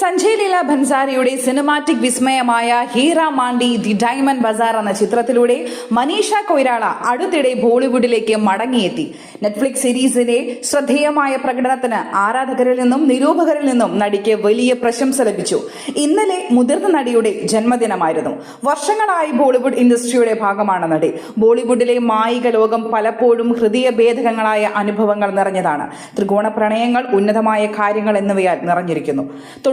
സഞ്ജയ് ലീല ഭൻസാരിയുടെ സിനിമാറ്റിക് വിസ്മയമായ ഹീറ മാണ്ടി the diamond Bazar എന്ന ചിത്രത്തിലൂടെ മനീഷ കൊയ്രാള അടുത്തിടെ ബോളിവുഡിലേക്ക് മടങ്ങിയെത്തി. നെറ്റ്ഫ്ലിക്സ് സീരീസിലെ ശ്രദ്ധേയമായ പ്രകടനത്തിന് ആരാധകരിൽ നിന്നും നിരൂപകരിൽ നിന്നും നടിക്ക് വലിയ പ്രശംസ ലഭിച്ചു. ഇന്നലെ മുതിർന്ന നടിയുടെ ജന്മദിനമായിരുന്നു. വർഷങ്ങളായി ബോളിവുഡ് ഇൻഡസ്ട്രിയുടെ ഭാഗമാണ് നടി. ബോളിവുഡിലെ മായിക ലോകം പലപ്പോഴും ഹൃദയഭേദകങ്ങളായ അനുഭവങ്ങൾ നിറഞ്ഞതാണ്. ത്രികോണ പ്രണയങ്ങൾ ഉന്നതമായ കാര്യങ്ങൾ എന്നിവയാൽ നിറഞ്ഞിരിക്കുന്നു.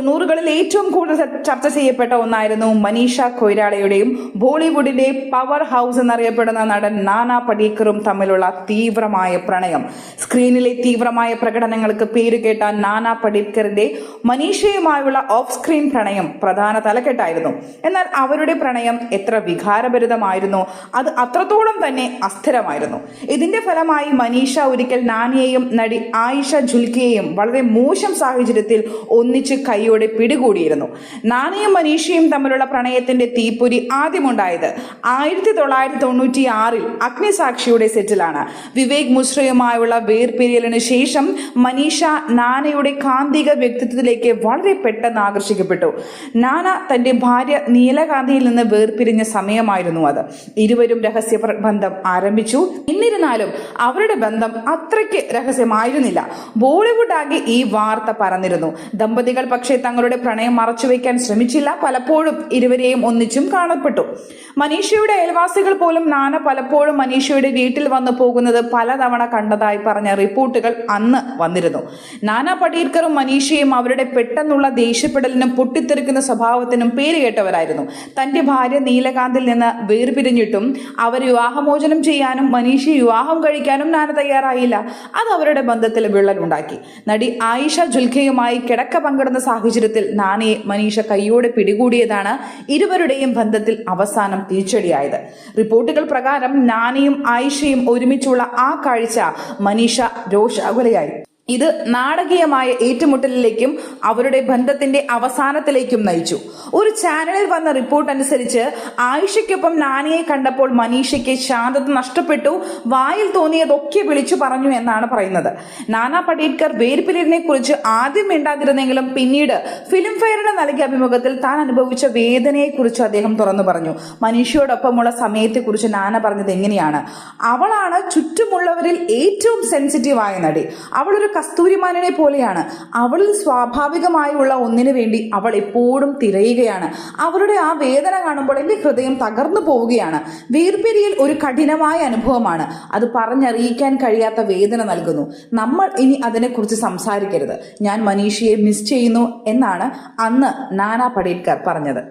തൊണ്ണൂറുകളിൽ ഏറ്റവും കൂടുതൽ ചർച്ച ചെയ്യപ്പെട്ട ഒന്നായിരുന്നു മനീഷ കൊയ്രാളയുടെയും ബോളിവുഡിന്റെ പവർ ഹൗസ് എന്നറിയപ്പെടുന്ന നടൻ നാനാ പടീക്കറും തമ്മിലുള്ള തീവ്രമായ പ്രണയം. സ്ക്രീനിലെ തീവ്രമായ പ്രകടനങ്ങൾക്ക് പേരുകേട്ട നാനാ പടീക്കറിന്റെ മനീഷയുമായുള്ള ഓഫ് സ്ക്രീൻ പ്രണയം പ്രധാന തലക്കെട്ടായിരുന്നു. എന്നാൽ അവരുടെ പ്രണയം എത്ര വികാരഭരിതമായിരുന്നു അത് അത്രത്തോളം തന്നെ അസ്ഥിരമായിരുന്നു. ഇതിന്റെ ഫലമായി മനീഷ ഒരിക്കൽ നാനിയെയും നടി ആയിഷ ജുൽക്കിയെയും വളരെ മോശം സാഹചര്യത്തിൽ ഒന്നിച്ച് കൈയോടെ പിടികൂടിയിരുന്നു. നാണിയും മനീഷയും തമ്മിലുള്ള പ്രണയത്തിന്റെ തീപ്പൊരി ആദ്യമുണ്ടായത് ആയിരത്തി തൊള്ളായിരത്തി തൊണ്ണൂറ്റി ആറിൽ അഗ്നിസാക്ഷിയുടെ സെറ്റിലാണ്. വിവേക് മുശ്രയുമായുള്ള വേർപിരിയലിന് ശേഷം മനീഷ നാനയുടെ കാന്തിക വ്യക്തിത്വത്തിലേക്ക് വളരെ പെട്ടെന്ന് ആകർഷിക്കപ്പെട്ടു. നാന തന്റെ ഭാര്യ നീലകാന്തിയിൽ നിന്ന് വേർപിരിഞ്ഞ സമയമായിരുന്നു അത്. ഇരുവരും രഹസ്യ ബന്ധം ആരംഭിച്ചു. എന്നിരുന്നാലും അവരുടെ ബന്ധം അത്രയ്ക്ക് രഹസ്യമായിരുന്നില്ല. ബോളിവുഡ് ആകെ ഈ വാർത്ത പറഞ്ഞിരുന്നു ദമ്പതികൾ പക്ഷേ തങ്ങളുടെ പ്രണയം മറച്ചുവെക്കാൻ ശ്രമിച്ചില്ല. പലപ്പോഴും ഇരുവരെയും ഒന്നിച്ചും കാണപ്പെട്ടു. മനീഷയുടെ അയൽവാസികൾ പോലും നാന പലപ്പോഴും മനീഷയുടെ വീട്ടിൽ വന്നു പോകുന്നത് പലതവണ കണ്ടതായി പറഞ്ഞ റിപ്പോർട്ടുകൾ അന്ന് വന്നിരുന്നു. നാന പടീർക്കറും മനീഷയും അവരുടെ പെട്ടെന്നുള്ള ദേഷ്യപ്പെടലിനും പൊട്ടിത്തെറിക്കുന്ന സ്വഭാവത്തിനും പേര് കേട്ടവരായിരുന്നു. തന്റെ ഭാര്യ നീലകാന്തിൽ നിന്ന് വേർപിരിഞ്ഞിട്ടും അവർ വിവാഹമോചനം ചെയ്യാനും മനീഷ വിവാഹം കഴിക്കാനും നാന തയ്യാറായില്ല. അത് അവരുടെ ബന്ധത്തിൽ വിള്ളലുണ്ടാക്കി. നടി ആയിഷ ജുൽഖയുമായി കിടക്ക പങ്കിടുന്ന സാഹചര്യത്തിൽ നാനയെ മനീഷ കൈയോടെ പിടികൂടിയതാണ് ഇരുവരുടെയും ബന്ധത്തിൽ അവസാനം തിരിച്ചടിയായത്. റിപ്പോർട്ടുകൾ പ്രകാരം നാനയും ആയിഷയും ഒരുമിച്ചുള്ള ആ കാഴ്ച മനീഷ രോഷാകുലയായി. ഇത് നാടകീയമായ ഏറ്റുമുട്ടലിലേക്കും അവരുടെ ബന്ധത്തിന്റെ അവസാനത്തിലേക്കും നയിച്ചു. ഒരു ചാനലിൽ വന്ന റിപ്പോർട്ട് അനുസരിച്ച് ആയിഷയ്ക്കൊപ്പം നാനിയെ കണ്ടപ്പോൾ മനീഷയ്ക്ക് ശാന്തത നഷ്ടപ്പെട്ടു വായിൽ തോന്നിയതൊക്കെ വിളിച്ചു പറഞ്ഞു എന്നാണ് പറയുന്നത്. നാനാ പടേക്കർ വേർപിരിയലിനെ കുറിച്ച് ആദ്യം മിണ്ടാതിരുന്നെങ്കിലും പിന്നീട് ഫിലിം ഫെയറിന് നൽകിയ അഭിമുഖത്തിൽ താൻ അനുഭവിച്ച വേദനയെക്കുറിച്ച് അദ്ദേഹം തുറന്നു പറഞ്ഞു. മനീഷയോടൊപ്പമുള്ള സമയത്തെക്കുറിച്ച് നാന പറഞ്ഞത് എങ്ങനെയാണ്? അവളാണ് ചുറ്റുമുള്ളവരിൽ ഏറ്റവും സെൻസിറ്റീവായ നടി. അവളൊരു കസ്തൂരിമാനെ പോലെയാണ്. അവളിൽ സ്വാഭാവികമായുള്ള ഒന്നിനു വേണ്ടി അവൾ എപ്പോഴും തിരയുകയാണ്. അവളുടെ ആ വേദന കാണുമ്പോൾ എന്റെ ഹൃദയം തകർന്നു പോവുകയാണ്. വേർപിരിയൽ ഒരു കഠിനമായ അനുഭവമാണ്. അത് പറഞ്ഞറിയിക്കാൻ കഴിയാത്ത വേദന നൽകുന്നു. നമ്മൾ ഇനി അതിനെക്കുറിച്ച് സംസാരിക്കരുത്. ഞാൻ മനീഷയെ മിസ് ചെയ്യുന്നു എന്നാണ് അന്ന് നാനാ പടേക്കർ പറഞ്ഞത്.